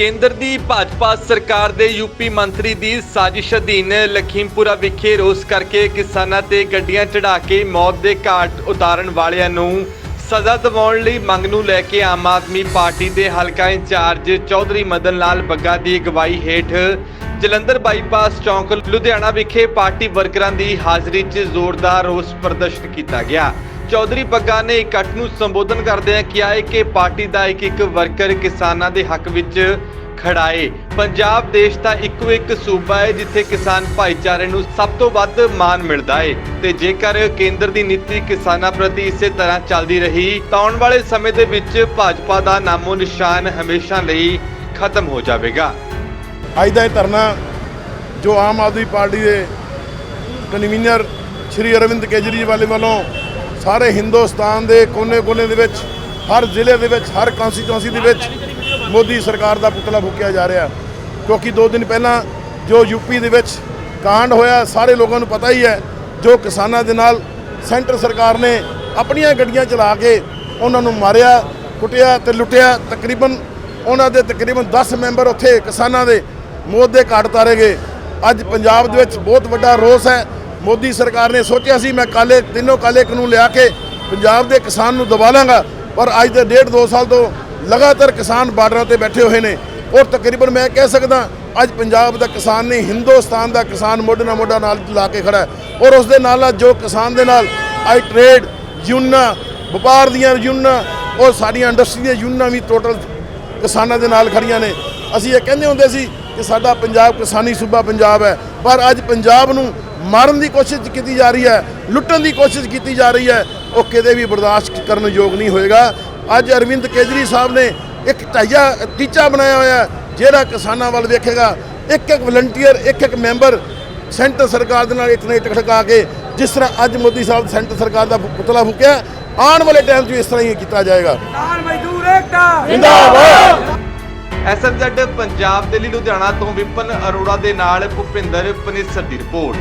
ਕੇਂਦਰ ਦੀ ਭਾਜਪਾ ਸਰਕਾਰ ਦੇ ਯੂਪੀ ਮੰਤਰੀ ਦੀ ਸਾਜ਼ਿਸ਼ ਅਧੀਨ ਲਖੀਮਪੁਰਾ ਵਿਖੇ ਰੋਸ ਕਰਕੇ ਕਿਸਾਨਾਂ ਤੇ ਗੱਡੀਆਂ ਚੜਾ ਕੇ ਮੌਤ ਦੇ ਘਾਟ ਉਤਾਰਨ ਵਾਲਿਆਂ ਨੂੰ ਸਜ਼ਾ ਦਿਵਾਉਣ ਲਈ ਮੰਗ ਨੂੰ ਲੈ ਕੇ ਆਮ ਆਦਮੀ ਪਾਰਟੀ ਦੇ ਹਲਕਾ ਇੰਚਾਰਜ ਚੌਧਰੀ ਮਦਨ ਲਾਲ ਬੱਗਾ ਦੀ ਅਗਵਾਈ ਹੇਠ ਜਲੰਧਰ ਬਾਈਪਾਸ ਚੌਂਕ ਲੁਧਿਆਣਾ ਵਿਖੇ ਪਾਰਟੀ ਵਰਕਰਾਂ ਦੀ ਹਾਜ਼ਰੀ 'ਚ ਜ਼ੋਰਦਾਰ ਰੋਸ ਪ੍ਰਦਰਸ਼ਨ ਕੀਤਾ ਗਿਆ। ਚੌਧਰੀ ਬੱਗਾ ਨੇ ਇਕੱਠ ਨੂੰ ਸੰਬੋਧਨ ਕਰਦਿਆਂ ਕਿਹਾ ਹੈ ਕਿ ਪਾਰਟੀ ਦਾ ਇੱਕ ਇੱਕ ਵਰਕਰ ਕਿਸਾਨਾਂ ਦੇ ਹੱਕ ਵਿੱਚ ਖੜਾਏ ਪੰਜਾਬ ਦੇਸ਼ ਦਾ ਇੱਕੋ ਇੱਕ ਸੂਬਾ ਹੈ ਜਿੱਥੇ ਕਿਸਾਨ ਭਾਈਚਾਰੇ ਨੂੰ ਸਭ ਤੋਂ ਵੱਧ ਮਾਣ ਮਿਲਦਾ ਹੈ ਤੇ ਜੇਕਰ ਕੇਂਦਰ ਦੀ ਨੀਤੀ ਕਿਸਾਨਾਂ ਪ੍ਰਤੀ ਇਸੇ ਤਰ੍ਹਾਂ ਚੱਲਦੀ ਰਹੀ, ਤਾਂ ਆਉਣ ਵਾਲੇ ਸਮੇਂ ਦੇ ਵਿੱਚ ਭਾਜਪਾ ਦਾ ਨਾਮੋ ਨਿਸ਼ਾਨ ਹਮੇਸ਼ਾ ਲਈ ਖਤਮ ਹੋ ਜਾਵੇਗਾ। ਅੱਜ ਦਾ ਇਹ ਧਰਨਾ ਜੋ ਆਮ ਆਦਮੀ ਪਾਰਟੀ ਦੇ ਕਨਵੀਨਰ ਸ਼੍ਰੀ ਅਰਵਿੰਦ ਕੇਜਰੀਵਾਲ ਵੱਲੋਂ ਸਾਰੇ ਹਿੰਦੁਸਤਾਨ ਦੇ ਕੋਨੇ-ਕੋਨੇ ਦੇ ਵਿੱਚ, ਹਰ ਜ਼ਿਲ੍ਹੇ ਦੇ ਵਿੱਚ, ਹਰ ਕੌਂਸਟੀਚੁਐਂਸੀ ਦੇ ਵਿੱਚ ਮੋਦੀ ਸਰਕਾਰ ਦਾ ਪੁਤਲਾ ਫੂਕਿਆ ਜਾ ਰਿਹਾ। ਕਿਉਂਕਿ 2 ਦਿਨ ਪਹਿਲਾਂ ਜੋ ਯੂਪੀ ਦੇ ਵਿੱਚ ਕਾਂਡ ਹੋਇਆ, ਸਾਰੇ ਲੋਕਾਂ ਨੂੰ ਪਤਾ ਹੀ ਹੈ, ਜੋ ਕਿਸਾਨਾਂ ਦੇ ਨਾਲ ਸੈਂਟਰ ਸਰਕਾਰ ਨੇ ਆਪਣੀਆਂ ਗੱਡੀਆਂ ਚਲਾ ਕੇ ਉਹਨਾਂ ਨੂੰ ਮਾਰਿਆ, ਕੁੱਟਿਆ ਤੇ ਲੁੱਟਿਆ। ਤਕਰੀਬਨ ਉਹਨਾਂ ਦੇ ਤਕਰੀਬਨ 10 ਮੈਂਬਰ ਉੱਥੇ ਕਿਸਾਨਾਂ ਦੇ ਮੌਤ ਦੇ ਘਾਟ ਤਾਰੇ ਗਏ। ਅੱਜ ਪੰਜਾਬ ਦੇ ਵਿੱਚ ਬਹੁਤ ਵੱਡਾ ਰੋਸ ਹੈ। ਮੋਦੀ ਸਰਕਾਰ ਨੇ ਸੋਚਿਆ ਸੀ, ਮੈਂ ਕਾਲੇ, ਤਿੰਨੋਂ ਕਾਲੇ ਕਾਨੂੰਨ ਲਿਆ ਕੇ ਪੰਜਾਬ ਦੇ ਕਿਸਾਨ ਨੂੰ ਦਬਾ ਲਾਂਗਾ, ਪਰ ਅੱਜ ਦੇ ਡੇਢ ਦੋ ਸਾਲ ਤੋਂ ਲਗਾਤਾਰ ਕਿਸਾਨ ਬਾਰਡਰਾਂ ਤੇ ਬੈਠੇ ਹੋਏ ਨੇ। ਔਰ ਤਕਰੀਬਨ ਮੈਂ ਕਹਿ ਸਕਦਾ, ਅੱਜ ਪੰਜਾਬ ਦਾ ਕਿਸਾਨ ਨਹੀਂ, ਹਿੰਦੁਸਤਾਨ ਦਾ ਕਿਸਾਨ ਮੋਢੇ ਨਾਲ ਮੋਢਾ ਨਾਲ ਲਾ ਕੇ ਖੜਾ ਔਰ ਉਸ ਦੇ ਨਾਲ ਨਾਲ ਜੋ ਕਿਸਾਨ ਦੇ ਨਾਲ ਅੱਜ ਟ੍ਰੇਡ ਯੂਨੀਅਨਾਂ, ਵਪਾਰ ਦੀਆਂ ਯੂਨੀਅਨਾਂ ਔਰ ਸਾਡੀਆਂ ਇੰਡਸਟਰੀ ਦੀਆਂ ਯੂਨੀਅਨਾਂ ਵੀ ਟੋਟਲ ਕਿਸਾਨਾਂ ਦੇ ਨਾਲ ਖੜੀਆਂ ਨੇ। ਅਸੀਂ ਇਹ ਕਹਿੰਦੇ ਹੁੰਦੇ ਸੀ ਕਿ ਸਾਡਾ ਪੰਜਾਬ ਕਿਸਾਨੀ ਸੂਬਾ ਪੰਜਾਬ ਹੈ। ਪਰ ਅੱਜ ਪੰਜਾਬ ਨੂੰ ਮਾਰਨ ਦੀ ਕੋਸ਼ਿਸ਼ ਕੀਤੀ ਜਾ ਰਹੀ ਹੈ, ਲੁੱਟਣ ਦੀ ਕੋਸ਼ਿਸ਼ ਕੀਤੀ ਜਾ ਰਹੀ ਹੈ, ਉਹ ਕਿਤੇ ਵੀ ਬਰਦਾਸ਼ਤ ਕਰਨ ਯੋਗ ਨਹੀਂ ਹੋਏਗਾ। ਅੱਜ ਅਰਵਿੰਦ ਕੇਜਰੀ ਸਾਹਿਬ ਨੇ ਇੱਕ ਢਾਈਆ ਟੀਚਾ ਬਣਾਇਆ ਹੋਇਆ ਜਿਹੜਾ ਕਿਸਾਨਾਂ ਵੱਲ ਵੇਖੇਗਾ। ਇੱਕ ਇੱਕ ਵਲੰਟੀਅਰ ਇੱਕ ਇੱਕ ਮੈਂਬਰ ਸੈਂਟਰ ਸਰਕਾਰ ਦੇ ਨਾਲ ਇਤਨੇ ਟਕਟਕਾ ਕੇ ਜਿਸ ਤਰ੍ਹਾਂ ਅੱਜ ਮੋਦੀ ਸਾਹਿਬ ਸੈਂਟਰ ਸਰਕਾਰ ਦਾ ਪੁਤਲਾ ਫੂਕਿਆ ਆਉਣ ਵਾਲੇ ਟਾਈਮ 'ਚ ਇਸ ਤਰ੍ਹਾਂ ਹੀ ਕੀਤਾ ਜਾਏਗਾ। ਕਿਸਾਨ ਮਜ਼ਦੂਰ ਏਕਤਾ। ਜਿੰਦਾਬਾਦ। ਐਸਐਮਜ਼ੈਡ ਪੰਜਾਬ ਦੇ ਲਈ ਲੁਧਿਆਣਾ ਤੋਂ ਵਿਪਨ ਅਰੋੜਾ ਦੇ ਨਾਲ ਭੁਪਿੰਦਰ ਪਨੇਸਰ ਦੀ ਰਿਪੋਰਟ।